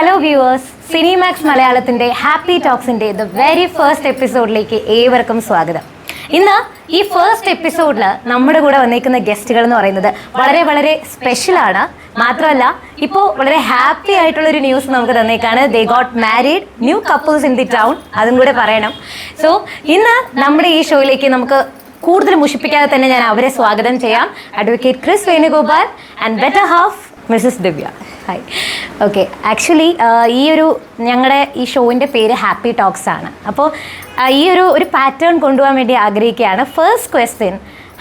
Hello viewers Cinemax മലയാളത്തിന്റെ happy ടോക്സിന്റെ the very first എപ്പിസോഡിലേക്ക് ഏവർക്കും സ്വാഗതം. ഇന്ന് ഈ ഫസ്റ്റ് എപ്പിസോഡിൽ നമ്മുടെ കൂടെ വന്നിരിക്കുന്ന ഗസ്റ്റുകൾ എന്ന് പറയുന്നത് വളരെ വളരെ സ്പെഷ്യൽ ആണ്. മാത്രമല്ല ഇപ്പോൾ വളരെ ഹാപ്പി ആയിട്ടുള്ള ഒരു ന്യൂസ് നമുക്ക് തന്നേക്കാണ്. They got married new couples in the town അതും കൂടെ പറയണം. സോ ഇന്ന് നമ്മുടെ ഈ ഷോയിലേക്ക് നമുക്ക് കൂടുതൽ മുഷിപ്പിക്കാതെ തന്നെ ഞാൻ അവരെ സ്വാഗതം ചെയ്യാം. Advocate Kris Venugopal and better half Mrs Divya. Hi okay actually ഈ ഒരു ഞങ്ങളുടെ ഈ ഷോവിന്റെ പേര് ഹാപ്പി ടോക്സ് ആണ്. അപ്പോൾ ഈ ഒരു ഒരു പാറ്റേൺ കൊണ്ടുപോകാൻ വേണ്ടി ആഗ്രഹിക്കുകയാണ്. First question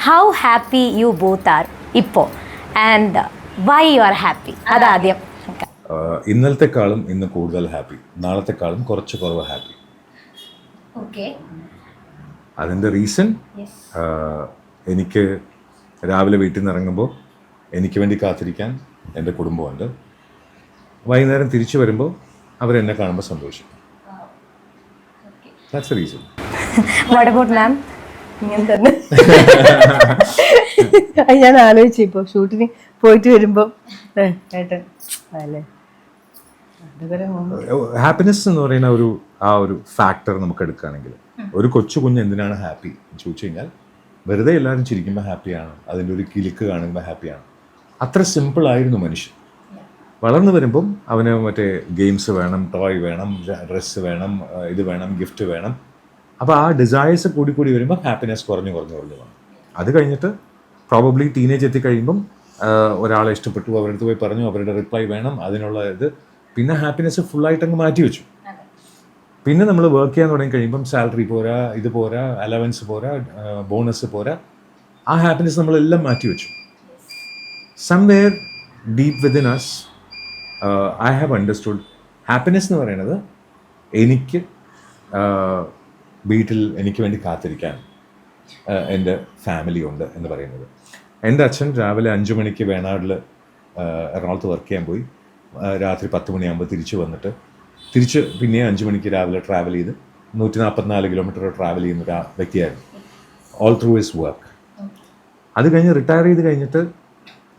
how happy you both are ഇപ്പോൾ and why you are happy അതാദ്യം. ഇന്നലത്തെക്കാളും ഇന്ന് കൂടുതൽ ഹാപ്പി നാളത്തെക്കാളും കുറച്ച് കുറവ് ഹാപ്പി ഓക്കെ അതിന്റെ റീസൺ എനിക്ക് രാവിലെ വീട്ടിൽ നിന്ന് ഇറങ്ങുമ്പോൾ എനിക്ക് വേണ്ടി കാത്തിരിക്കാൻ എന്റെ കുടുംബമുണ്ട്. വൈകുന്നേരം തിരിച്ചു വരുമ്പോൾ അവരെന്നെ കാണുമ്പോൾ സന്തോഷിക്കും. That's reason what about ma'am ഇങ്ങനെ തന്നെ. ഞാൻ ആലോചിച്ചു ഇപ്പൊ ഷൂട്ടിന് പോയിട്ട് വരുമ്പോൾ ഏട്ടൻ അല്ലേ? ഹാപ്പിനെസ് എന്ന് പറയുന്ന ഒരു ആ ഒരു ഫാക്ടർ നമുക്ക് എടുക്കുകയാണെങ്കിൽ ഒരു കൊച്ചു കുഞ്ഞ് എന്തിനാണ് ഹാപ്പി എന്ന് ചോദിച്ചു കഴിഞ്ഞാൽ വെറുതെ എല്ലാവരും ചിരിക്കുമ്പോൾ ഹാപ്പിയാണ് അതിന്റെ ഒരു കിലുക്ക് കാണുമ്പോൾ ഹാപ്പിയാണ് അത്ര സിമ്പിൾ ആയിരുന്നു മനുഷ്യൻ. വളർന്നു വരുമ്പം അവന് മറ്റേ ഗെയിംസ് വേണം ടോയ് വേണം ഡ്രസ്സ് വേണം ഇത് വേണം ഗിഫ്റ്റ് വേണം. അപ്പോൾ ആ ഡിസയേഴ്സ് കൂടി കൂടി വരുമ്പോൾ ഹാപ്പിനെസ് കുറഞ്ഞു കുറഞ്ഞു കുറഞ്ഞു വന്നു. അത് കഴിഞ്ഞിട്ട് പ്രോബബ്ലി ടീനേജ് എത്തിക്കഴിയുമ്പം ഒരാളെ ഇഷ്ടപ്പെട്ടു അവരുടെ അടുത്ത് പോയി പറഞ്ഞു അവരുടെ റിപ്ലൈ വേണം അതിനുള്ള ഇത്. പിന്നെ ഹാപ്പിനെസ് ഫുള്ളായിട്ട് അങ്ങ് മാറ്റി വെച്ചു. പിന്നെ നമ്മൾ വർക്ക് ചെയ്യാൻ തുടങ്ങി കഴിയുമ്പം സാലറി പോരാ ഇത് പോരാ അലവൻസ് പോരാ ബോണസ് പോരാ. ആ ഹാപ്പിനെസ് നമ്മളെല്ലാം മാറ്റി വെച്ചു. Somewhere deep within as I have understood happiness എന്ന് പറയുന്നത് എനിക്ക് വീട്ടിൽ എനിക്ക് വേണ്ടി കാത്തിരിക്കാൻ എന്റെ ഫാമിലി ഉണ്ട് എന്ന് പറയുന്നത്. എന്റെ അച്ഛൻ രാവിലെ അഞ്ച് മണിക്ക് വേണാടിൽ എറണാകുളത്ത് വർക്ക് ചെയ്യാൻ പോയി. രാത്രി പത്ത് മണിയാകുമ്പോൾ തിരിച്ചു വന്നിട്ട് തിരിച്ച് പിന്നെ അഞ്ച് മണിക്ക് രാവിലെ ട്രാവൽ ചെയ്ത് നൂറ്റി നാൽപ്പത്തിനാല് കിലോമീറ്റർ ട്രാവൽ ചെയ്യുന്ന ഒരു വ്യക്തിയായിരുന്നു. ഓൾ ത്രൂ ഇസ് വർക്ക് അത് കഴിഞ്ഞ് റിട്ടയർ ചെയ്ത് കഴിഞ്ഞിട്ട്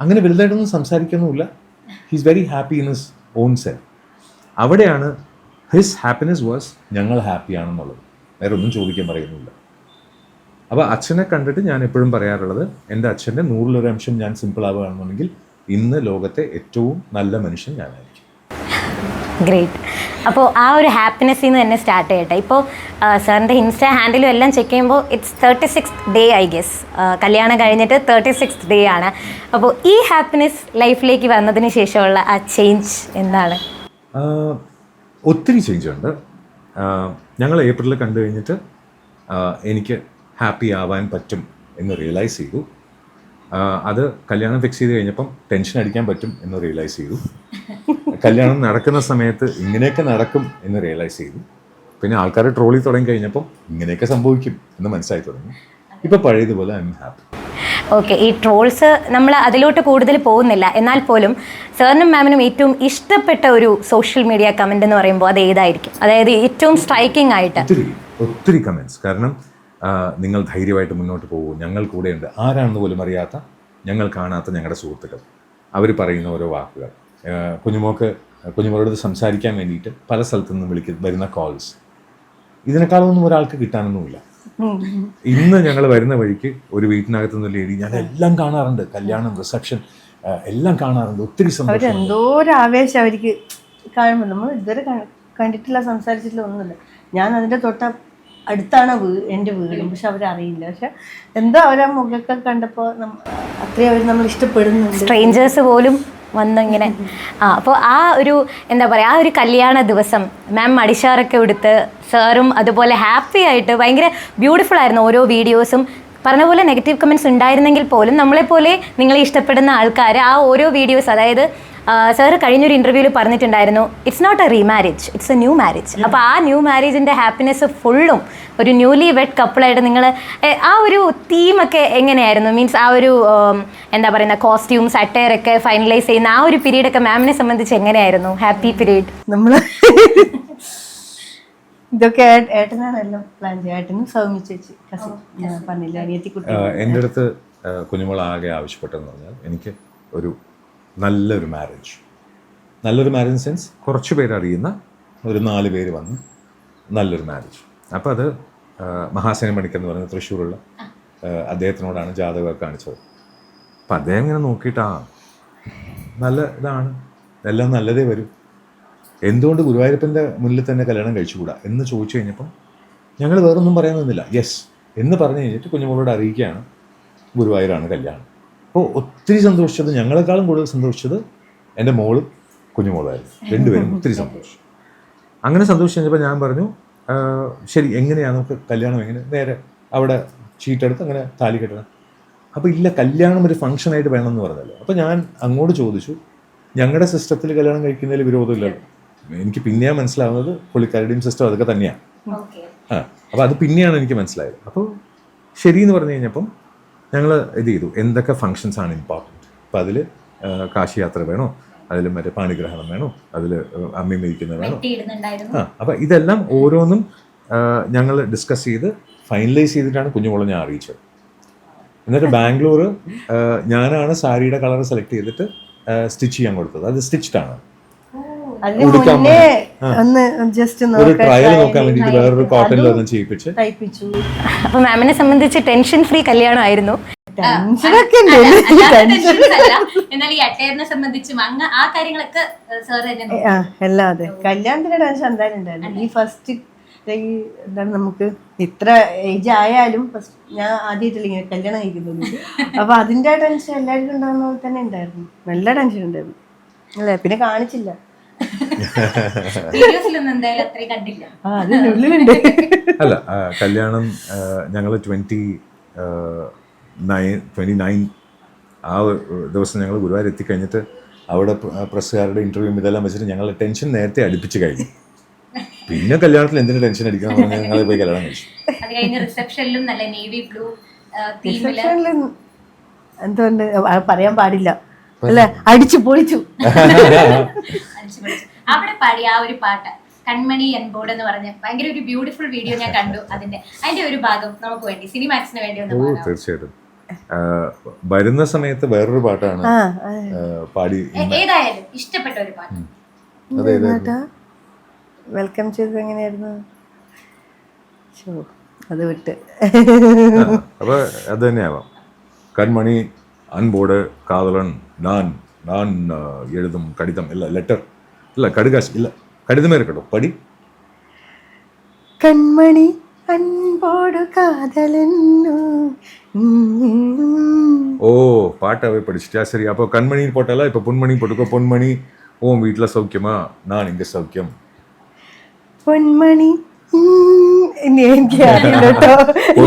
അങ്ങനെ വലുതായിട്ടൊന്നും സംസാരിക്കുന്നുമില്ല. He's very happy in his own self അവിടെയാണ് ഹിസ് ഹാപ്പിനെസ് വാസ് ഞങ്ങൾ ഹാപ്പിയാണെന്നുള്ളത് വേറെ ഒന്നും ചോദിക്കാൻ പറയുന്നില്ല. അപ്പോൾ അച്ഛനെ കണ്ടിട്ട് ഞാൻ എപ്പോഴും പറയാറുള്ളത് എന്റെ അച്ഛന്റെ നൂറിലൊരംശം ഞാൻ സിമ്പിൾ ആവുകയാണെന്നുണ്ടെങ്കിൽ ഇന്ന് ലോകത്തെ ഏറ്റവും നല്ല മനുഷ്യൻ ഞാനായിരിക്കും. ഗ്രേറ്റ് അപ്പോൾ ആ ഒരു ഹാപ്പിനെസ്സിൽ നിന്ന് തന്നെ സ്റ്റാർട്ട് ചെയ്യട്ടെ. ഇപ്പോൾ സാറിന്റെ ഇൻസ്റ്റാ ഹാൻഡിലും എല്ലാം ചെക്ക് ചെയ്യുമ്പോൾ it's thirty six day I guess കല്യാണം കഴിഞ്ഞിട്ട് തേർട്ടി സിക്സ് ഡേ ആണ്. അപ്പോൾ ഈ ഹാപ്പിനെസ് ലൈഫിലേക്ക് വന്നതിന് ശേഷമുള്ള ആ ചേഞ്ച് എന്താണ്? ഒത്തിരി ചേഞ്ച് ഉണ്ട്. ഞങ്ങൾ ഏപ്രിലിൽ കണ്ടു കഴിഞ്ഞിട്ട് എനിക്ക് ഹാപ്പി ആവാൻ പറ്റും എന്ന് റിയലൈസ് ചെയ്തു. അത് കല്യാണം ഫിക്സ് ചെയ്ത് കഴിഞ്ഞപ്പം ടെൻഷൻ അടിക്കാൻ പറ്റും എന്ന് റിയലൈസ് ചെയ്തു. കല്യാണം നടക്കുന്ന സമയത്ത് ഇങ്ങനെയൊക്കെ നടക്കും എന്ന് റിയലൈസ് ചെയ്തു. പിന്നെ ആൾക്കാർ ട്രോളി തുടങ്ങി കഴിഞ്ഞപ്പം ഇങ്ങനെയൊക്കെ സംഭവിക്കും എന്ന് മനസ്സിലായി തുടങ്ങി. ഇപ്പം പഴയതുപോലെ ഐ എം ഹാപ്പി ഓക്കെ ഈ ട്രോൾസ് നമ്മൾ അതിലോട്ട് കൂടുതൽ പോകുന്നില്ല. എന്നാൽ പോലും സാറിനും മാമിനും ഏറ്റവും ഇഷ്ടപ്പെട്ട ഒരു സോഷ്യൽ മീഡിയ കമന്റ് എന്ന് പറയുമ്പോൾ അത് ഏതായിരിക്കും? അതായത് ഏറ്റവും സ്ട്രൈക്കിംഗ് ആയിട്ട്. ഒത്തിരി ഒത്തിരി കമൻസ് കാരണം നിങ്ങൾ ധൈര്യമായിട്ട് മുന്നോട്ട് പോകൂ. ഞങ്ങൾ കൂടെയുണ്ട്. ആരാണെന്ന് പോലും അറിയാത്ത ഞങ്ങൾ കാണാത്ത ഞങ്ങളുടെ സുഹൃത്തുക്കൾ. അവർ പറയുന്ന ഓരോ വാക്കുകൾ. കുഞ്ഞുമോക്ക് കുഞ്ഞുമോളോട് സംസാരിക്കാൻ വേണ്ടിയിട്ട് പല സ്ഥലത്തു നിന്നും വിളിക്ക വരുന്ന കോൾസ് ഇതിനേക്കാളൊന്നും ഒരാൾക്ക് കിട്ടാനൊന്നുമില്ല. ഇന്ന് ഞങ്ങൾ വരുന്ന വഴിക്ക് ഒരു വീട്ടിനകത്ത് നിന്ന് ലേഡി ഞാൻ എല്ലാം കാണാറുണ്ട്. കല്യാണം റിസപ്ഷൻ എല്ലാം കാണാറുണ്ട്. ഒത്തിരി സന്തോഷം അവരെന്തോ ഒരു ആവേശം അവർക്ക്. കാണുമ്പോൾ നമ്മൾ ഇതുവരെ കണ്ടിട്ടില്ല സംസാരിച്ചിട്ടില്ല ഒന്നുമില്ല. ഞാൻ അതിന്റെ തൊട്ട അടുത്താണ് വീ എന്റെ വീടും പക്ഷെ അവരറിയില്ല. പക്ഷെ എന്തോ അവരെ മുഖമൊക്കെ കണ്ടപ്പോൾ അത്രയും അവർ നമ്മൾ ഇഷ്ടപ്പെടുന്നുണ്ട്. സ്ട്രേഞ്ചേഴ്സ് പോലും വന്നിങ്ങനെ. ആ അപ്പോൾ ആ ഒരു എന്താ പറയുക ആ ഒരു കല്യാണ ദിവസം മാം മടിഷാറൊക്കെ എടുത്ത് സാറും അതുപോലെ ഹാപ്പി ആയിട്ട് ഭയങ്കര ബ്യൂട്ടിഫുൾ ആയിരുന്നു ഓരോ വീഡിയോസും. പറഞ്ഞ പോലെ നെഗറ്റീവ് കമൻസ് ഉണ്ടായിരുന്നെങ്കിൽ പോലും നമ്മളെപ്പോലെ നിങ്ങളെ ഇഷ്ടപ്പെടുന്ന ആൾക്കാർ ആ ഓരോ വീഡിയോസ് അതായത് സാറ് കഴിഞ്ഞൊരു ഇന്റർവ്യൂവിൽ പറഞ്ഞിട്ടുണ്ടായിരുന്നു it's not a remarriage it's a new marriage അപ്പോൾ ആ ന്യൂ മാരേജിന്റെ ഹാപ്പിനെസ് ഫുള്ളും ഒരു ന്യൂലി വെഡ് കപ്പിളായിട്ട് നിങ്ങൾ ആ ഒരു തീമൊക്കെ എങ്ങനെയായിരുന്നു? മീൻസ് ആ ഒരു എന്താ പറയുന്ന കോസ്റ്റ്യൂംസ് അറ്റയർ ഒക്കെ ഫൈനലൈസ് ചെയ്യുന്ന ആ ഒരു പീരീഡ് ഒക്കെ മാമിനെ സംബന്ധിച്ച് എങ്ങനെയായിരുന്നു? ഹാപ്പി പീരീഡ് നമ്മൾ ഇതൊക്കെ ഏട്ടനാണല്ലോ പ്ലാൻ ചെയ്യുക ഏട്ടനും സൗമ്യ ചേച്ചി പറഞ്ഞില്ല അനിയത്തി കുട്ടി എന്റെ അടുത്ത് കുഞ്ഞുമോൾ ആകെ ആവശ്യപ്പെട്ടെന്ന് പറഞ്ഞാൽ എനിക്ക് ഒരു നല്ലൊരു മാരേജ് നല്ലൊരു മാരേജ് സെൻസ് കുറച്ച് പേര് അറിയുന്ന ഒരു നാല് പേര് വന്ന് നല്ലൊരു മാരേജ് അപ്പോൾ അത് മഹാസേന മണിക്കർ എന്ന് പറയുന്ന തൃശ്ശൂരുള്ള അദ്ദേഹത്തിനോടാണ് ജാതകമൊക്കെ കാണിച്ചത്. അപ്പം അദ്ദേഹം ഇങ്ങനെ നോക്കിയിട്ട് ആ നല്ല ഇതാണ് എല്ലാം നല്ലതേ വരും. എന്തുകൊണ്ട് ഗുരുവായൂരപ്പന്റെ മുന്നിൽ തന്നെ കല്യാണം കഴിച്ചുകൂടാ എന്ന് ചോദിച്ചു കഴിഞ്ഞപ്പം ഞങ്ങൾ വേറൊന്നും പറയാൻ നിന്നില്ല. യെസ് എന്ന് പറഞ്ഞു കഴിഞ്ഞിട്ട് കുഞ്ഞുമോളോട് അറിയിക്കുകയാണ് ഗുരുവായൂരാണ് കല്യാണം. അപ്പോൾ ഒത്തിരി സന്തോഷിച്ചത് ഞങ്ങളെക്കാളും കൂടുതൽ സന്തോഷിച്ചത് എന്റെ മോളും കുഞ്ഞുമോളായിരുന്നു രണ്ടുപേരും ഒത്തിരി സന്തോഷിച്ചു. അങ്ങനെ സന്തോഷിച്ച് കഴിഞ്ഞപ്പോൾ ഞാൻ പറഞ്ഞു ശരി എങ്ങനെയാണ് നമുക്ക് കല്യാണം എങ്ങനെ? നേരെ അവിടെ ചീട്ടെടുത്ത് അങ്ങനെ താലി കെട്ടണം. അപ്പോൾ ഇല്ല കല്യാണം ഒരു ഫംഗ്ഷനായിട്ട് എന്ന് പറഞ്ഞല്ലോ. അപ്പോൾ ഞാൻ അങ്ങോട്ട് ചോദിച്ചു ഞങ്ങളുടെ സിസ്റ്റത്തിൽ കല്യാണം കഴിക്കുന്നതിൽ വിരോധമില്ലല്ലോ. എനിക്ക് പിന്നെയാ മനസ്സിലാവുന്നത് പുള്ളിക്കാരുടെയും സിസ്റ്റം അതൊക്കെ തന്നെയാണ് ആ അപ്പോൾ അത് പിന്നെയാണ് എനിക്ക് മനസ്സിലായത്. അപ്പോൾ ശരി എന്ന് പറഞ്ഞു കഴിഞ്ഞപ്പം ഞങ്ങൾ ഇത് ചെയ്തു. എന്തൊക്കെ ഫങ്ഷൻസ് ആണ് ഇമ്പോർട്ടന്റ് അപ്പോൾ അതിൽ കാശി യാത്ര വേണോ? അതിൽ മറ്റേ പാണിഗ്രഹണം വേണോ? അതിൽ അമ്മി ഇരിക്കുന്നത് വേണോ? ആ അപ്പം ഇതെല്ലാം ഓരോന്നും ഞങ്ങൾ ഡിസ്കസ് ചെയ്ത് ഫൈനലൈസ് ചെയ്തിട്ടാണ് കുഞ്ഞുമോളെ ഞാൻ അറിയിച്ചത്. എന്നിട്ട് ബാംഗ്ലൂർ ഞാനാണ് സാരിയുടെ കളർ സെലക്ട് ചെയ്തിട്ട് സ്റ്റിച്ച് ചെയ്യാൻ കൊടുത്തത്. അത് സ്റ്റിച്ച്ഡ് ആണ്. അതിന് ഉടുക്കാൻ മുന്നേ ഒന്ന് ജസ്റ്റ് ഒരു ട്രയൽ നോക്കാൻ വേണ്ടിയിട്ട് വേറൊരു കോട്ടണിൽ ഒന്ന് ചെയ്യിപ്പിച്ച്. തയ്പ്പിച്ചു. അപ്പൊ മാമിനെ സംബന്ധിച്ച് ടെൻഷൻ ഫ്രീ കല്യാണമായിരുന്നു. ടെൻഷനൊക്കെ ഉണ്ട്. എന്നാൽ ഈ അട്ടയറിനെ സംബന്ധിച്ചും അങ്ങ് ആ കാര്യങ്ങളൊക്കെ സാർ തന്നെ ആ എല്ലാം അതെ. കല്യാണത്തിന്റെ ടെൻഷൻ എന്തായാലും ഉണ്ടായിരുന്നു ഈ ഫസ്റ്റ് ഈ എന്താണ് നമുക്ക് ഇത്ര ഏജ് ആയാലും ഫസ്റ്റ് ഞാൻ ആദ്യമായിട്ടില്ല ഇങ്ങനെ കല്യാണം കഴിക്കുന്നത്. അപ്പൊ അതിന്റെ ടെൻഷൻ എല്ലാവർക്കും ഉണ്ടാകുന്ന പോലെ തന്നെ ഉണ്ടായിരുന്നു. നല്ല ടെൻഷൻ ഉണ്ടായിരുന്നു. അല്ലേ? പിന്നെ കാണിച്ചില്ല. അല്ല കല്യാണം ഞങ്ങൾ ട്വന്റി നയൻ ട്വന്റി നയൻ ആ ദിവസം ഞങ്ങൾ ഗുരുവായൂർ എത്തിക്കഴിഞ്ഞിട്ട് അവിടെ പ്ര- പ്രസ്സുകാരുടെ ഇന്റർവ്യൂ ഇതെല്ലാം വെച്ചിട്ട് ഞങ്ങൾ ടെൻഷൻ നേരത്തെ അടുപ്പിച്ച് കഴിഞ്ഞു. പിന്നെ കല്യാണത്തിൽ എന്തിനു ടെൻഷൻ അടിക്കണം എന്ന് പറഞ്ഞ് ഞങ്ങൾ പോയി കല്യാണം കഴിച്ചു. അത് കഴിഞ്ഞ് റിസപ്ഷനിലും നല്ല നേവി ബ്ലൂ എന്തുകൊണ്ട് പറയാൻ പാടില്ല. അല്ലെ? അടിച്ചു പൊളിച്ചു. അടിച്ചു പൊളിച്ചു. അവിടെ പാടി ആ ഒരു പാട്ട് കൺമണി എൻബോർഡ് എന്ന് പറഞ്ഞ ഭയങ്കര ഒരു ബ്യൂട്ടിഫുൾ വീഡിയോ ഞാൻ കണ്ടു അതിന്റെ. അതിന്റെ ഒരു ഭാഗം നമുക്ക് വേണ്ടി സിനിമാക്സിന് വേണ്ടി ഒന്ന് തീർച്ചയായിട്ടും. വരുന്ന സമയത്ത് വേറൊരു പാട്ടാണ് പാടി ഏതായാലും ഇഷ്ടപ്പെട്ട ഒരു പാട്ട്. വെൽക്കം ചെയ്തത് എങ്ങനെയായിരുന്നു? അത് വിട്ട്. അപ്പൊ അത് തന്നെയാവാം. കൺമണി அன்போட காதலன் நான் நான் எழுதும் கடிதம் இல்லை லெட்டர் இல்லை கடுகாசி இல்லை கடிதமே இருக்கட்டும் படி. கண்மணி அன்போடு காதலன் ஓ பாட்டாவே படிச்சிட்டியா? சரி அப்போ கண்மணி போட்டாலாம் இப்போ பொன்மணி போட்டுக்கோ. பொன்மணி ஓ வீட்டில் சௌக்கியமா? நான் இங்கே சௌக்கியம். பொன்மணி എനിക്ക് അറിയില്ല കേട്ടോ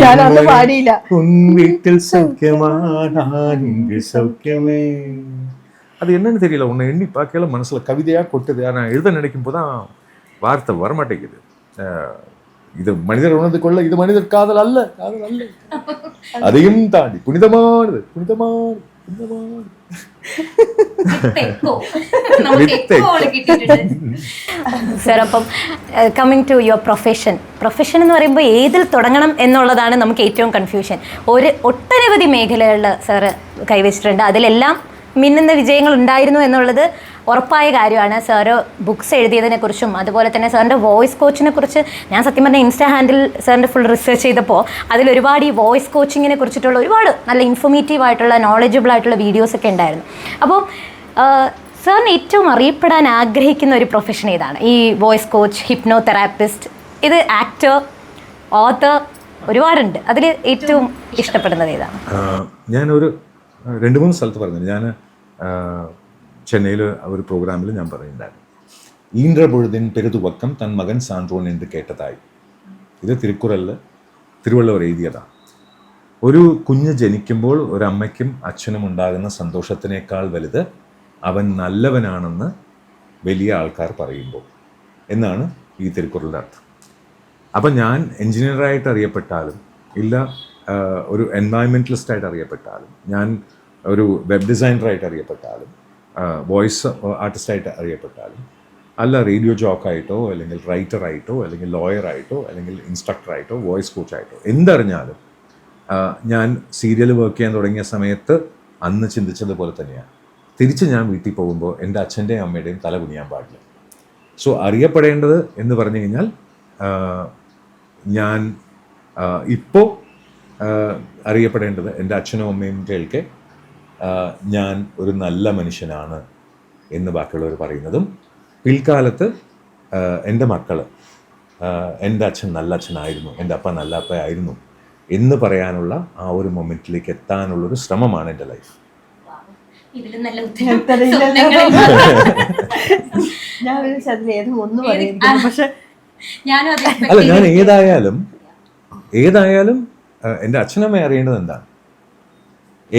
ഞാനന്ന് പാടിയില്ല உன் வீட்டில் சௌக்கியமா நான் இங்கு சௌக்கியமே அது என்னன்னு தெரியல உன்னை எண்ணி பார்க்கல மனசுல கவிதையா கொட்டுது ஆனா எழுத நினைக்கும் போதுதான் வார்த்தை வரமாட்டேங்குது அஹ், இது மனிதர் உணர்ந்து கொள்ள இது மனிதர் காதல் அல்ல காதல் அல்ல அதையும் தாண்டி புனிதமானது புனிதமானது sir coming to your profession profession എന്ന് പറയുമ്പോൾ ഏതിൽ തുടങ്ങണം എന്നുള്ളതാണ് നമുക്ക് ഏറ്റവും കൺഫ്യൂഷൻ ഒരു ഒട്ടനവധി മേഖലകളിൽ സാറ് കൈവച്ചിട്ടുണ്ട്. അതിലെല്ലാം മിന്നുന്ന വിജയങ്ങൾ ഉണ്ടായിരുന്നു എന്നുള്ളത് ഉറപ്പായ കാര്യമാണ്. സാറ് ബുക്സ് എഴുതിയതിനെക്കുറിച്ചും അതുപോലെ തന്നെ സാറിന്റെ വോയിസ് കോച്ചിനെ കുറിച്ച് ഞാൻ സത്യം പറഞ്ഞ ഇൻസ്റ്റാ ഹാൻഡിൽ സാറിന്റെ ഫുൾ റിസർച്ച് ചെയ്തപ്പോൾ അതിൽ ഒരുപാട് ഈ വോയിസ് കോച്ചിങ്ങിനെ കുറിച്ചിട്ടുള്ള ഒരുപാട് നല്ല ഇൻഫോർമേറ്റീവ് ആയിട്ടുള്ള നോളജബിൾ ആയിട്ടുള്ള വീഡിയോസ് ഒക്കെ ഉണ്ടായിരുന്നു. അപ്പോൾ സാറിന് ഏറ്റവും അറിയപ്പെടാൻ ആഗ്രഹിക്കുന്ന ഒരു പ്രൊഫഷൻ ഏതാണ്? ഈ വോയിസ് കോച്ച് ഹിപ്നോ തെറാപ്പിസ്റ്റ് ഇത് ആക്ടർ ഓത്തർ ഒരുപാടുണ്ട്. അതിൽ ഏറ്റവും ഇഷ്ടപ്പെടുന്നത് ഏതാണ്? ഞാനൊരു രണ്ട് മൂന്ന് സ്ഥലത്ത് പറഞ്ഞു ഞാൻ ചെന്നൈയിൽ ഒരു പ്രോഗ്രാമിൽ ഞാൻ പറയുന്നുണ്ടായിരുന്നു. ഈന്ദ്ര പൊഴുതിൻ പെരുതുവക്കം തൻ മകൻ സാൻഡ്രോൺ എന്ന് കേട്ടതായി. ഇത് തിരുക്കുറലിൽ തിരുവള്ളവർ എഴുതിയതാണ് ഒരു കുഞ്ഞ് ജനിക്കുമ്പോൾ ഒരമ്മയ്ക്കും അച്ഛനും ഉണ്ടാകുന്ന സന്തോഷത്തിനേക്കാൾ വലുത് അവൻ നല്ലവനാണെന്ന് വലിയ ആൾക്കാർ പറയുമ്പോൾ. എന്നാണ് ഈ തിരുക്കുറലിന്റെ അർത്ഥം. അപ്പം ഞാൻ എൻജിനീയറായിട്ട് അറിയപ്പെട്ടാലും ഇല്ല ഒരു എൻവയൺമെന്റലിസ്റ്റ് ആയിട്ട് അറിയപ്പെട്ടാലും ഞാൻ ഒരു വെബ് ഡിസൈനറായിട്ട് അറിയപ്പെട്ടാലും വോയിസ് ആർട്ടിസ്റ്റായിട്ട് അറിയപ്പെട്ടാലും അല്ല റേഡിയോ ജോക്കായിട്ടോ അല്ലെങ്കിൽ റൈറ്ററായിട്ടോ അല്ലെങ്കിൽ ലോയറായിട്ടോ അല്ലെങ്കിൽ ഇൻസ്ട്രക്ടറായിട്ടോ വോയിസ് കോച്ചായിട്ടോ എന്തറിഞ്ഞാലും ഞാൻ സീരിയൽ വർക്ക് ചെയ്യാൻ തുടങ്ങിയ സമയത്ത് അന്ന് ചിന്തിച്ചതുപോലെ തന്നെയാണ്. തിരിച്ച് ഞാൻ വീട്ടിൽ പോകുമ്പോൾ എന്റെ അച്ഛന്റെയും അമ്മയുടെയും തല കുനിയാൻ പാടില്ല. സോ അറിയപ്പെടേണ്ടത് എന്ന് പറഞ്ഞു കഴിഞ്ഞാൽ ഞാൻ ഇപ്പോൾ അറിയപ്പെടേണ്ടത് എന്റെ അച്ഛനും അമ്മയും കേൾക്കെ ഞാൻ ഒരു നല്ല മനുഷ്യനാണ് എന്ന് ബാക്കിയുള്ളവർ പറയുന്നതും പിൽക്കാലത്ത് എന്റെ മക്കൾ എന്റെ അച്ഛൻ നല്ല അച്ഛനായിരുന്നു എന്റെ അപ്പ നല്ല അപ്പയായിരുന്നു എന്ന് പറയാനുള്ള ആ ഒരു മൊമെന്റിലേക്ക് എത്താനുള്ളൊരു ശ്രമമാണ് എന്റെ ലൈഫ് അല്ല ഞാൻ ഏതായാലും ഏതായാലും എന്റെ അച്ഛനമ്മ അറിയേണ്ടത് എന്താണ്?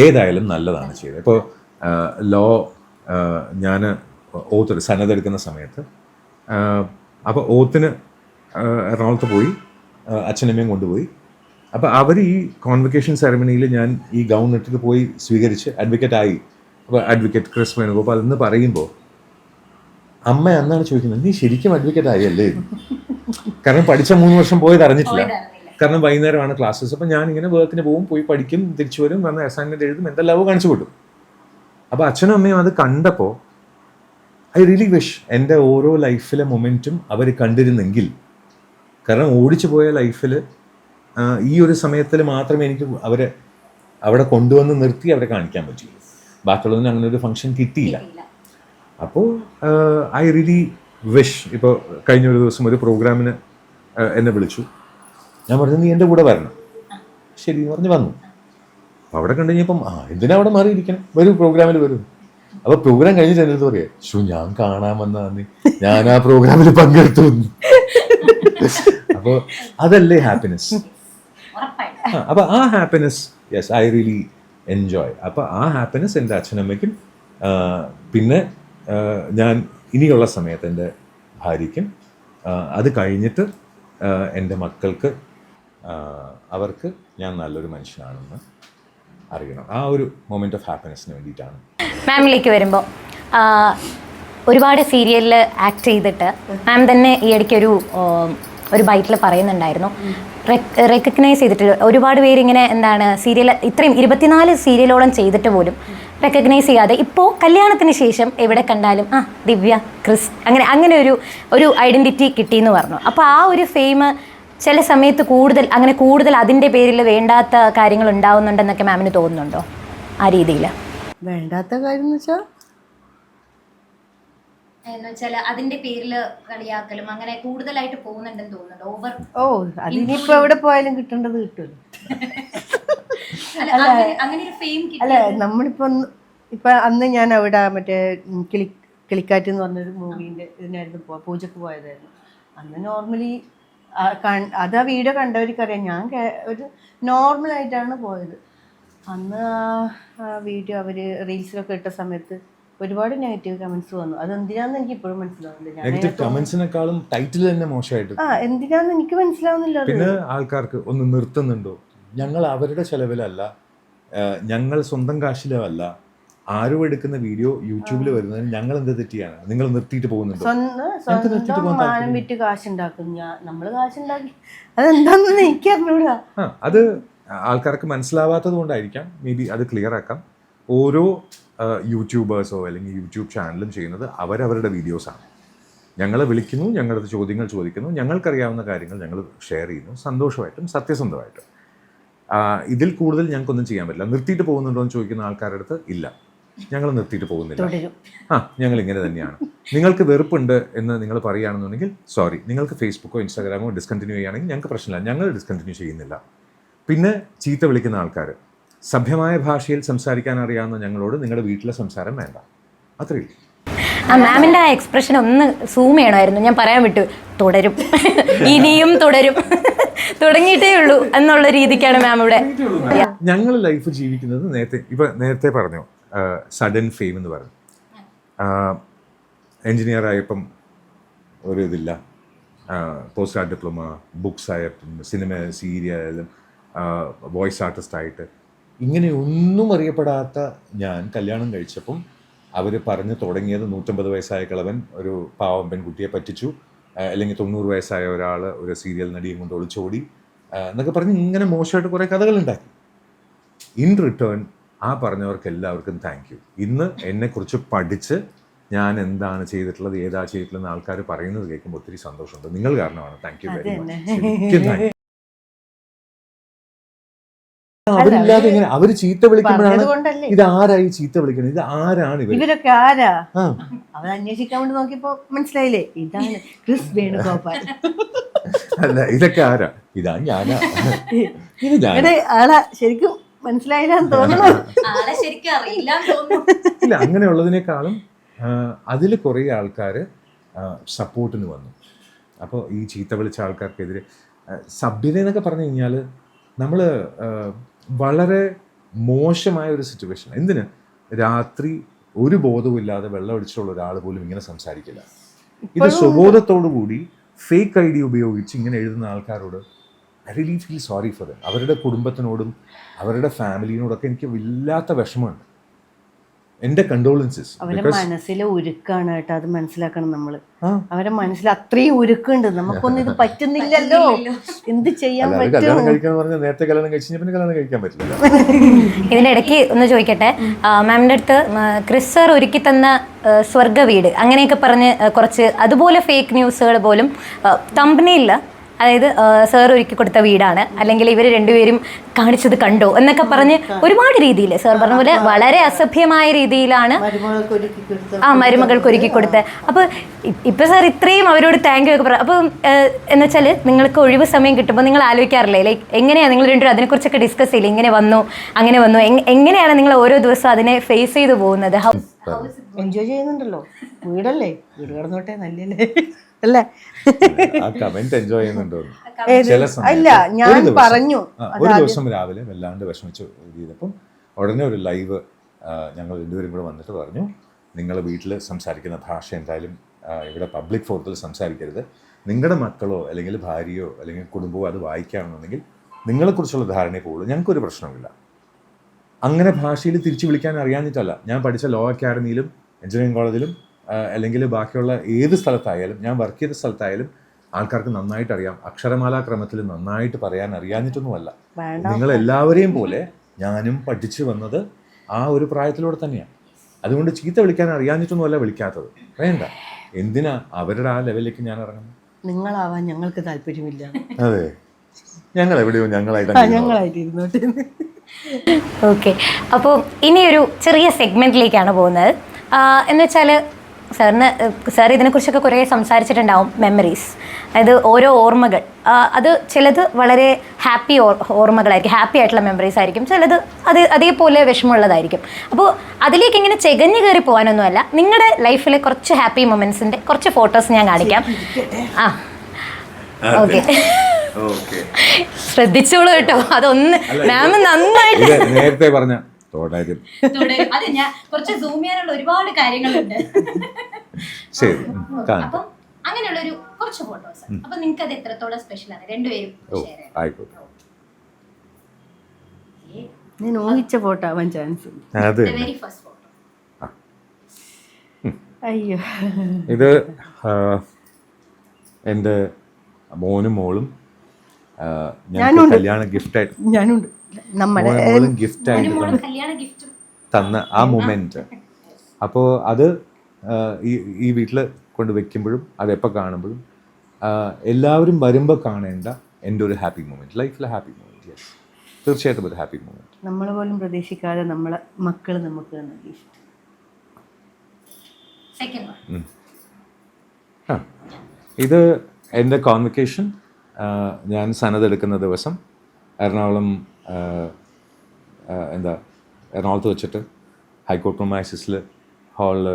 ഏതായാലും നല്ലതാണ് ചെയ്തത്. ഇപ്പോൾ ലോ ഞാൻ ഓത്ത് സന്നദ്ധെടുക്കുന്ന സമയത്ത് അപ്പോൾ ഓത്തിന് എറണാകുളത്ത് പോയി അച്ഛനമ്മയും കൊണ്ടുപോയി. അപ്പോൾ അവർ ഈ കോൺവെക്കേഷൻ സെറമണിയിൽ ഞാൻ ഈ ഗൗൺ ഇട്ടിട്ട് പോയി സ്വീകരിച്ച് അഡ്വക്കേറ്റ് ആയി. അപ്പോൾ അഡ്വക്കേറ്റ് ക്രിസ് വേണുഗോപാൽ എന്ന് പറയുമ്പോൾ അമ്മ അന്നാണ് ചോദിക്കുന്നത് നീ ശരിക്കും അഡ്വക്കേറ്റ് ആയല്ലേ? കാരണം പഠിച്ച മൂന്ന് വർഷം പോയത് അറിഞ്ഞിട്ടില്ല. കാരണം വൈകുന്നേരമാണ് ക്ലാസ്സസ് അപ്പം ഞാൻ ഇങ്ങനെ വർക്കിന് പോകും പോയി പഠിക്കും തിരിച്ചു വരും വന്ന് അസൈൻമെന്റ് എഴുതും എന്തെല്ലാവോ കാണിച്ചു കൊടുക്കും. അപ്പോൾ അച്ഛനും അമ്മയും അത് കണ്ടപ്പോൾ ഐ റിയലി വിഷ് എന്റെ ഓരോ ലൈഫിലെ മൊമെന്റും അവർ കണ്ടിരുന്നെങ്കിൽ. കാരണം ഓടിച്ചു പോയ ലൈഫിൽ ഈ ഒരു സമയത്തിൽ മാത്രമേ എനിക്ക് അവരെ അവിടെ കൊണ്ടുവന്ന് നിർത്തി അവരെ കാണിക്കാൻ പറ്റുള്ളൂ ബാക്കിയുള്ളതിന് അങ്ങനെ ഒരു ഫംഗ്ഷൻ കിട്ടിയില്ല. അപ്പോൾ ഐ റിയലി വിഷ് ഇപ്പോൾ കഴിഞ്ഞ ഒരു ദിവസം ഒരു പ്രോഗ്രാമിന് എന്നെ വിളിച്ചു. ഞാൻ പറഞ്ഞു നീ എന്റെ കൂടെ വരണം. ശരി എന്ന് പറഞ്ഞ് വന്നു. അപ്പോൾ അവിടെ കണ്ടു കഴിഞ്ഞപ്പം ആ എന്തിനാ അവിടെ മാറിയിരിക്കണം? വരൂ പ്രോഗ്രാമിൽ വരൂ. അപ്പൊ പ്രോഗ്രാം കഴിഞ്ഞിട്ട് എന്റെ അടുത്ത് പറയാ ഷു ഞാൻ കാണാൻ ഞാൻ ആ പ്രോഗ്രാമിൽ പങ്കെടുത്തു. അപ്പോ അപ്പോൾ അതല്ലേ ഹാപ്പിനെസ് അപ്പൊ ആ happiness yes I really enjoy അപ്പൊ ആ ഹാപ്പിനെസ് എന്റെ അച്ഛനമ്മയ്ക്കും പിന്നെ ഞാൻ ഇനിയുള്ള സമയത്ത് എന്റെ ഭാര്യയ്ക്കും അത് കഴിഞ്ഞിട്ട് എന്റെ മക്കൾക്ക് അവർക്ക് ഞാൻ നല്ലൊരു മനുഷ്യനാണെന്ന് അറിയണം. ആ ഒരു മൊമെന്റ് ഓഫ് ഹാപ്പിനെസ്സിന് വേണ്ടിയിട്ടാണ്. മാമിലേക്ക് വരുമ്പോൾ ഒരുപാട് സീരിയലിൽ ആക്ട് ചെയ്തിട്ട് മാം തന്നെ ഈ ഇടയ്ക്ക് ഒരു ഒരു ബൈറ്റിൽ പറയുന്നുണ്ടായിരുന്നു. റെക്കഗ്നൈസ് ചെയ്തിട്ട് ഒരുപാട് പേര് ഇങ്ങനെ എന്താണ് സീരിയൽ ഇത്രയും ഇരുപത്തിനാല് സീരിയലോളം ചെയ്തിട്ട് പോലും റെക്കഗ്നൈസ് ചെയ്യാതെ ഇപ്പോൾ കല്യാണത്തിന് ശേഷം എവിടെ കണ്ടാലും ആ ദിവ്യ ക്രിസ് അങ്ങനെ അങ്ങനെ ഒരു ഒരു ഐഡന്റിറ്റി കിട്ടിയെന്ന് പറഞ്ഞു. അപ്പോൾ ആ ഒരു ഫെയിം ചില സമയത്ത് കൂടുതൽ അങ്ങനെ കൂടുതൽ അതിന്റെ പേരിൽ വേണ്ടാത്ത കാര്യങ്ങൾ ഉണ്ടാവുന്നുണ്ടെന്നൊക്കെ മാമിന് തോന്നുന്നുണ്ടോ? ആ രീതിയിൽ വേണ്ടാത്ത കാര്യം എന്ന് വെച്ചാൽ എന്ന് അതിന്റെ പേരിൽ കളിയാക്കലും അങ്ങനെ കൂടുതലായിട്ട് പോകുന്നുണ്ടെന്ന് തോന്നുന്നുണ്ട്? ഓവർ ഓ അതിനിപ്പോ എവിടെ പോയാലും കിട്ടേണ്ടത് കിട്ടുമല്ലോ അങ്ങനെ ഒരു ഫെയിം അല്ല നമ്മളിപ്പോ ഇപ്പൊ അന്ന് ഞാൻ അവിടെ മറ്റേ കിളി കിളിക്കാറ്റ് എന്ന് പറഞ്ഞൊരു മൂവീന്റെ ഇതിനായിരുന്നു പൂജക്ക് പോയതായിരുന്നു. അന്ന് നോർമലി അത് ആ വീഡിയോ കണ്ടവർക്കറിയാം. ഞാൻ ഒരു നോർമൽ ആയിട്ടാണ് പോയത്. അന്ന് ആ- ആ വീഡിയോ അവർ റീൽസിലൊക്കെ ഇട്ട സമയത്ത് ഒരുപാട് നെഗറ്റീവ് കമന്റ്സ് വന്നു. അത് എന്തിനാന്ന് എനിക്ക് ഇപ്പോഴും മനസ്സിലാവുന്നില്ല. നെഗറ്റീവ് കമന്റ്സിനെക്കാളും ടൈറ്റിൽ തന്നെ മോശമായിട്ട്. ആ എന്തിനാന്ന് എനിക്ക് മനസ്സിലാവുന്നില്ല പിന്നെ ആൾക്കാർക്ക് ഒന്ന് നിർത്തുന്നുണ്ടോ? ഞങ്ങൾ അവരുടെ ചെലവിലല്ല ഞങ്ങൾ സ്വന്തം കാശിലല്ല ആരും എടുക്കുന്ന വീഡിയോ യൂട്യൂബിൽ വരുന്നതിന് ഞങ്ങൾ എന്ത് തെറ്റിയാണ്? നിങ്ങൾ നിർത്തിയിട്ട് പോകുന്നുണ്ടോ? സ്വന്തം. വിറ്റ് കാശുണ്ടാക്കും. ഞാൻ കാശുണ്ടാക്കി. അതെന്താണെന്ന് എനിക്ക് അറിഞ്ഞൂടാ അത് ആൾക്കാർക്ക് മനസ്സിലാവാത്തത് കൊണ്ടായിരിക്കാം. മേ ബി അത് ക്ലിയർ ആക്കാം. ഓരോ യൂട്യൂബേഴ്സോ അല്ലെങ്കിൽ യൂട്യൂബ് ചാനലും ചെയ്യുന്നത് അവരവരുടെ വീഡിയോസാണ് ഞങ്ങളെ വിളിക്കുന്നു ഞങ്ങളുടെ ചോദ്യങ്ങൾ ചോദിക്കുന്നു ഞങ്ങൾക്കറിയാവുന്ന കാര്യങ്ങൾ ഞങ്ങൾ ഷെയർ ചെയ്യുന്നു. സന്തോഷമായിട്ടും സത്യസന്ധമായിട്ടും. ഇതിൽ കൂടുതൽ ഞങ്ങൾക്കൊന്നും ചെയ്യാൻ പറ്റില്ല. നിർത്തിയിട്ട് പോകുന്നുണ്ടോ എന്ന് ചോദിക്കുന്ന ആൾക്കാരുടെ അടുത്ത് ഇല്ല. ഞങ്ങൾ നിർത്തിയിട്ട് പോകുന്നില്ല. ആ ഞങ്ങൾ ഇങ്ങനെ തന്നെയാണ്. നിങ്ങൾക്ക് വെറുപ്പുണ്ട് എന്ന് നിങ്ങൾ പറയുകയാണെന്നുണ്ടെങ്കിൽ സോറി നിങ്ങൾക്ക് ഫേസ്ബുക്കോ ഇൻസ്റ്റാഗ്രാമോ ഡിസ്കണ്ടിന്യൂ ചെയ്യുകയാണെങ്കിൽ ഞങ്ങൾക്ക് പ്രശ്നമില്ല. ഞങ്ങൾ ഡിസ്കണ്ടിന്യൂ ചെയ്യുന്നില്ല. പിന്നെ ചീത്ത വിളിക്കുന്ന ആൾക്കാർ. സഭ്യമായ ഭാഷയിൽ സംസാരിക്കാൻ അറിയാവുന്ന ഞങ്ങളോട് നിങ്ങളുടെ വീട്ടിലെ സംസാരം വേണ്ട. അത്രയേ ആ മാമിന്റെ ആ എക്സ്പ്രഷൻ ഒന്ന് സൂം ചെയ്യണമായിരുന്നു. ഞാൻ പറയാൻ വിട്ടു തുടരും. ഇനിയും തുടരും. തുടങ്ങിയിട്ടേ ഉള്ളൂ എന്നുള്ള രീതിക്കാണ് മാം ഇവിടെ. ഞങ്ങൾ ലൈഫ് ജീവിക്കുന്നത് നേരത്തെ ഇപ്പൊ നേരത്തെ പറഞ്ഞു? സഡൻ ഫെയിം എന്ന് പറഞ്ഞു എൻജിനീയർ ആയപ്പം ഒരു ഇതില്ല. പോസ്റ്റ് ആർട്ട് ഡിപ്ലോമ ബുക്സ് ആയിട്ടും സിനിമ സീരിയലും വോയിസ് ആർട്ടിസ്റ്റ് ആയിട്ട് ഇങ്ങനെ ഒന്നും അറിയപ്പെടാത്ത ഞാൻ കല്യാണം കഴിച്ചപ്പം അവർ പറഞ്ഞു തുടങ്ങിയത് നൂറ്റമ്പത് വയസ്സായ കിളവൻ ഒരു പാവം പെൺകുട്ടിയെ പറ്റിച്ചു. അല്ലെങ്കിൽ തൊണ്ണൂറ് വയസ്സായ ഒരാൾ ഒരു സീരിയൽ നടിയും കൊണ്ട് ഒളിച്ചോടി എന്നൊക്കെ പറഞ്ഞ് ഇങ്ങനെ മോശമായിട്ട് കുറേ കഥകളുണ്ടാക്കി ഇൻ റിട്ടേൺ ആ പറഞ്ഞവർക്ക് എല്ലാവർക്കും താങ്ക് യു ഇന്ന് എന്നെക്കുറിച്ച് പഠിച്ച് ഞാൻ എന്താണ് ചെയ്തിട്ടുള്ളത് ഏതാ ചെയ്തിട്ടുള്ളത് ആൾക്കാർ പറയുന്നത് കേൾക്കുമ്പോൾ ഒത്തിരി സന്തോഷമുണ്ട്. നിങ്ങൾ കാരണമാണ്. Thank you very much. അവരില്ലാതെ ഇങ്ങനെ അവർ ചീത്ത വിളിക്കുമ്പോഴാണ് ഇത് ആരായി ചീത്ത വിളിക്കുന്നത് ഇത് ആരാണ് ഇവർ ഇവരൊക്കെ ആരാ? അവർ അന്വേഷിക്കാൻ വേണ്ടി നോക്കിയപ്പോ മനസ്സിലായില്ലേ? ഇതാണ് ക്രിസ് വേണുഗോപാൽ. അല്ല ഇതൊക്കെ ആരാ? ഇതാ ഞാനാ. ശരിക്കും മനസ്സിലായില്ലാന്ന് തോന്നുന്നു. ആളെ ശരിക്കും അറിയില്ല തോന്നുന്നു. ഇല്ല അങ്ങനെയുള്ളതിനേക്കാളും അതിൽ കുറേ ആൾക്കാർ സപ്പോർട്ടിന് വന്നു. അപ്പോൾ ഈ ചീത്ത വിളിച്ച ആൾക്കാർക്കെതിരെ സഭ്യത എന്നൊക്കെ പറഞ്ഞു കഴിഞ്ഞാൽ നമ്മൾ വളരെ മോശമായ ഒരു സിറ്റുവേഷൻ എന്തിന്? രാത്രി ഒരു ബോധവും ഇല്ലാതെ വെള്ളം അടിച്ചിട്ടുള്ള ഒരാൾ പോലും ഇങ്ങനെ സംസാരിക്കില്ല. ഇത് സ്വബോധത്തോടു കൂടി ഫേക്ക് ഐ ഡി ഉപയോഗിച്ച് ഇങ്ങനെ എഴുതുന്ന ആൾക്കാരോട് I really feel sorry for them അവരുടെ കുടുംബത്തിനോടും അവരുടെ ഫാമിലിനോടൊക്കെ എനിക്ക് വല്ലാത്ത വിഷമമുണ്ട്. എന്റെ കണ്ടോളൻസസ് അവരുടെ മനസ്സിലെ ഉരുക്കാണ് കേട്ടോ അത് മനസ്സിലാക്കണം നമ്മൾ അവരുടെ മനസ്സിൽ അത്രയും ഉരുക്കുണ്ട്. നമുക്കൊന്നും ഇത് പറ്റുന്നില്ലല്ലോ. എന്ത് ചെയ്യാൻ പറ്റും? കല്യാണം കഴിക്കാന്ന് പറഞ്ഞാൽ നേരത്തെ കല്യാണം കഴിച്ചു പിന്നെ കല്യാണം കഴിക്കാൻ പറ്റില്ല ഇതിന്റെ ഇടയ്ക്ക് ഒന്ന് ചോദിക്കട്ടെ. മാമിന്റെ അടുത്ത് ക്രിസ് സർ ഒരുക്കി തന്ന സ്വർഗ വീട് അങ്ങനെയൊക്കെ പറഞ്ഞ് കുറച്ച് അതുപോലെ ഫേക്ക് ന്യൂസുകൾ പോലും തമ്പനിയില്ല അതായത് സാർ ഒരുക്കി കൊടുത്ത വീടാണ്. അല്ലെങ്കിൽ ഇവർ രണ്ടുപേരും കാണിച്ചത് കണ്ടോ എന്നൊക്കെ പറഞ്ഞ് ഒരുപാട് രീതിയിൽ സാർ പറഞ്ഞ പോലെ വളരെ അസഭ്യമായ രീതിയിലാണ് ആ മരുമകൾക്ക് ഒരുക്കി കൊടുത്ത് അപ്പോൾ ഇപ്പൊ സാർ ഇത്രയും അവരോട് താങ്ക് യു ഒക്കെ പറയാം അപ്പോൾ എന്ന് വെച്ചാൽ നിങ്ങൾക്ക് ഒഴിവ് സമയം കിട്ടുമ്പോൾ നിങ്ങൾ ആലോചിക്കാറില്ലേ? ലൈക്ക് എങ്ങനെയാണ് നിങ്ങൾ രണ്ടുപേരും അതിനെക്കുറിച്ചൊക്കെ ഡിസ്കസ് ചെയ്യില്ല ഇങ്ങനെ വന്നു അങ്ങനെ വന്നു. എങ്ങനെയാണ് നിങ്ങൾ ഓരോ ദിവസം അതിനെ ഫേസ് ചെയ്തു പോകുന്നത്? എൻജോയ് ചെയ്യുന്നുണ്ടല്ലോ. വീടല്ലേ? വീട് കിടന്നോട്ടെ നല്ലല്ലേ? അല്ലേ? ആ കമന്റ് എൻജോയ് ചെയ്യുന്നുണ്ടോ? ചില അല്ല, ഞാൻ പറഞ്ഞു. ഒരു ദിവസം രാവിലെ വല്ലാണ്ട് വിഷമിച്ചു ചെയ്തപ്പം ഉടനെ ഒരു ലൈവ് ഞങ്ങൾ രണ്ടുപേരും കൂടെ വന്നിട്ട് പറഞ്ഞു നിങ്ങൾ വീട്ടിൽ സംസാരിക്കുന്ന ഭാഷ എന്തായാലും ഇവിടെ പബ്ലിക് ഫോറത്തിൽ സംസാരിക്കരുത്. നിങ്ങളുടെ മക്കളോ അല്ലെങ്കിൽ ഭാര്യയോ അല്ലെങ്കിൽ കുടുംബമോ അത് വായിക്കുകയാണെന്നുണ്ടെങ്കിൽ നിങ്ങളെക്കുറിച്ചുള്ള ധാരണയെ പോകുള്ളൂ ഞങ്ങൾക്കൊരു പ്രശ്നമില്ല അങ്ങനെ ഭാഷയിൽ തിരിച്ചു വിളിക്കാൻ അറിയാഞ്ഞിട്ടല്ല. ഞാൻ പഠിച്ച ലോ അക്കാഡമിയിലും എഞ്ചിനീയറിംഗ് കോളേജിലും അല്ലെങ്കിൽ ബാക്കിയുള്ള ഏത് സ്ഥലത്തായാലും ഞാൻ വർക്ക് ചെയ്ത സ്ഥലത്തായാലും ആൾക്കാർക്ക് നന്നായിട്ട് അറിയാം. അക്ഷരമാലാ ക്രമത്തിൽ നന്നായിട്ട് പറയാൻ അറിയാഞ്ഞിട്ടൊന്നുമല്ല. നിങ്ങൾ എല്ലാവരെയും പോലെ ഞാനും പഠിച്ചു വന്നത് ആ ഒരു പ്രായത്തിലൂടെ തന്നെയാണ്. അതുകൊണ്ട് ചീത്ത വിളിക്കാൻ അറിയാഞ്ഞിട്ടൊന്നുമല്ല വിളിക്കാത്തത്. വേണ്ട. എന്തിനാ അവരുടെ ആ ലെവലിലേക്ക് ഞാൻ ഇറങ്ങുന്നത്? നിങ്ങളാവാൻ ഞങ്ങൾക്ക് താല്പര്യമില്ല. അതെ. ഞങ്ങൾ എവിടെയോ ഞങ്ങളായിട്ട്. ഞങ്ങളായിട്ട് ഇരുന്നോട്ടെ. ഓക്കെ അപ്പോൾ ഇനിയൊരു ചെറിയ സെഗ്മെന്റിലേക്കാണ് പോകുന്നത്. എന്നുവെച്ചാൽ എന്ന് വെച്ചാൽ സാറിന് സാർ ഇതിനെക്കുറിച്ചൊക്കെ കുറേ സംസാരിച്ചിട്ടുണ്ടാവും മെമ്മറീസ് അതായത് ഓരോ ഓർമ്മകൾ. അത് ചിലത് വളരെ ഹാപ്പി ഓർമ്മകളായിരിക്കും. ഹാപ്പി ആയിട്ടുള്ള മെമ്മറീസ് ആയിരിക്കും. ചിലത് അത് അതേപോലെ വിഷമമുള്ളതായിരിക്കും. അപ്പോൾ അതിലേക്ക് ഇങ്ങനെ ചെകഞ്ഞു കയറി പോകാനൊന്നുമല്ല. നിങ്ങളുടെ ലൈഫിലെ കുറച്ച് ഹാപ്പി മൊമെൻസിന്റെ കുറച്ച് ഫോട്ടോസ് ഞാൻ കാണിക്കാം. ആ. ഓക്കെ. ശ്രദ്ധിച്ചോളൂ കേട്ടോ. അതൊന്ന് മാം നന്നായിട്ട് നേരത്തെ പറഞ്ഞ തുടരും അതെ ഞാൻ കുറച്ച് സൂം ചെയ്യാനുള്ള ഒരുപാട് കാര്യങ്ങളുണ്ട്. ശരി അപ്പം അങ്ങനെയുള്ള ഒരു കുറച്ച് ഫോട്ടോസ് അപ്പൊ നിങ്ങൾക്ക് അത് എത്രത്തോളം സ്പെഷ്യൽ ആണ്? രണ്ടുപേരും ആയിക്കോട്ടെ. ഞാൻ ഊഹിച്ച ഫോട്ടോ ആവാൻ ചാൻസ് വെരി ഫസ്റ്റ് ഫോട്ടോ അയ്യോ. ഇത് എന്റെ എന്റെ മോനും മോളും ഞാൻ. കല്യാണ ഗിഫ്റ്റായിട്ട് ഞാനുണ്ട്. നമ്മുടെ തന്ന ആ മൊമെന്റ് അപ്പോൾ അത് ഈ ഈ വീട്ടിൽ കൊണ്ട് വെക്കുമ്പോഴും അതെപ്പോൾ കാണുമ്പോഴും എല്ലാവരും വരുമ്പോൾ കാണേണ്ട എന്റെ ഒരു ഹാപ്പി മൊമെന്റ് ലൈഫിലെ ഹാപ്പി മൊമെന്റ് യെസ് തീർച്ചയായിട്ടും ഒരു ഹാപ്പി മൊമെന്റ് നമ്മൾ പോലും പ്രതീക്ഷിക്കാതെ നമ്മളെ മക്കൾ നമുക്ക് തന്ന ഗിഫ്റ്റ് സെക്കൻഡ് വൺ ആ. ഇത് എന്റെ കോൺവെക്കേഷൻ ഞാൻ സനത് എടുക്കുന്ന ദിവസം എറണാകുളം എന്താ എറണാകുളത്ത് വെച്ചിട്ട് ഹൈക്കോർട്ട് പ്രൊമൈസിസിൽ ഹാളിൽ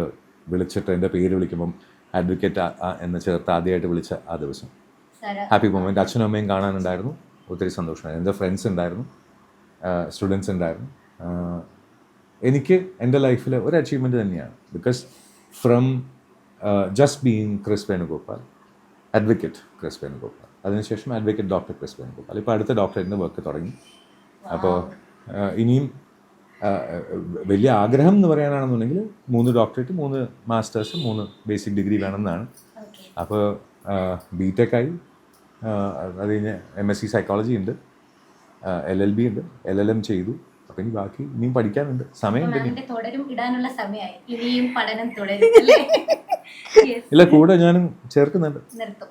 വിളിച്ചിട്ട് എന്റെ പേര് വിളിക്കുമ്പം അഡ്വക്കേറ്റ് എന്ന് ചേർത്ത് ആദ്യമായിട്ട് വിളിച്ച ആ ദിവസം. ഹാപ്പി മൊമെന്റ് അച്ഛനും അമ്മയും കാണാനുണ്ടായിരുന്നു. ഒത്തിരി സന്തോഷമായിരുന്നു എന്റെ ഫ്രണ്ട്സ് ഉണ്ടായിരുന്നു. സ്റ്റുഡൻസ് ഉണ്ടായിരുന്നു. എനിക്ക് എന്റെ ലൈഫിൽ ഒരു അച്ചീവ്മെന്റ് തന്നെയാണ്. Because from just being Kris Venugopal advocate Kris Venugopal അതിനുശേഷം അഡ്വക്കേറ്റ് ഡോക്ടർ ക്രിസ് വേണുഗോപാൽ ഇപ്പോൾ അടുത്ത ഡോക്ടറേറ്റിന്റെ വർക്ക് തുടങ്ങി. അപ്പോൾ ഇനിയും വലിയ ആഗ്രഹം എന്ന് പറയാനാണെന്നുണ്ടെങ്കിൽ മൂന്ന് ഡോക്ടറേറ്റ് മൂന്ന് മാസ്റ്റേഴ്സ് മൂന്ന് ബേസിക് ഡിഗ്രി വേണമെന്നാണ്. അപ്പോൾ ബി ടെക് ആയി ആ, അത് കഴിഞ്ഞ് എം എസ് സി സൈക്കോളജി ഉണ്ട് എൽ എൽ ബി ഉണ്ട് എൽ എൽ എം ചെയ്തു. അപ്പൊ ഇനി ബാക്കി ഇനിയും പഠിക്കാനുണ്ട്. സമയമുണ്ട് ഇല്ല കൂടെ ഞാനും ചേർക്കുന്നുണ്ട്. നിർത്തും.